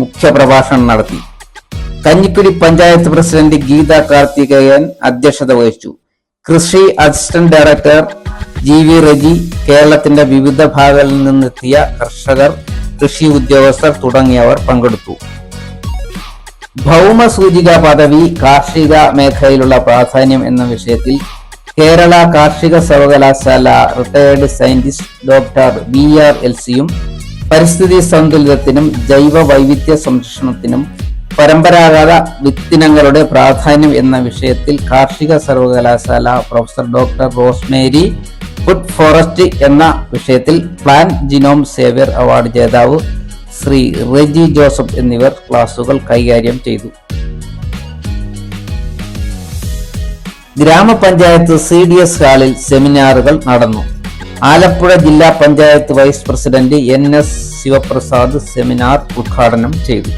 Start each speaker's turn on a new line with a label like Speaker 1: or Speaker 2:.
Speaker 1: മുഖ്യപ്രഭാഷണം നടത്തി. കഞ്ഞിക്കുഴി പഞ്ചായത്ത് പ്രസിഡന്റ് ഗീത കാർത്തികേയൻ അധ്യക്ഷത വഹിച്ചു. കൃഷി assistant director G V Reji കേരളത്തിന്റെ വിവിധ ഭാഗങ്ങളിൽ നിന്നെത്തിയ കർഷകർ കൃഷി ഉദ്യോഗസ്ഥർ തുടങ്ങിയവർ പങ്കെടുത്തു. ഭൗമസൂചിക പദവി കാർഷിക മേഖലയിലുള്ള പ്രാധാന്യം എന്ന വിഷയത്തിൽ കേരള കാർഷിക സർവകലാശാല retired scientist doctor B R L സിയും പരിസ്ഥിതി സന്തുലിതത്തിനും ജൈവ വൈവിധ്യ സംരക്ഷണത്തിനും പരമ്പരാഗത വിത്തിനങ്ങളുടെ പ്രാധാന്യം എന്ന വിഷയത്തിൽ കാർഷിക സർവകലാശാല professor doctor Rosemary food forest എന്ന വിഷയത്തിൽ പ്ലാൻ ജിനോം സേവ്യർ അവാർഡ് ജേതാവ് ശ്രീ റെജി ജോസഫ് എന്നിവർ ക്ലാസുകൾ കൈകാര്യം ചെയ്തു. ഗ്രാമപഞ്ചായത്ത് സി ഡി എസ് ഹാളിൽ സെമിനാറുകൾ നടന്നു. ആലപ്പുഴ ജില്ലാ panchayat vice president N S Sivaprasad seminar ഉദ്ഘാടനം ചെയ്തു.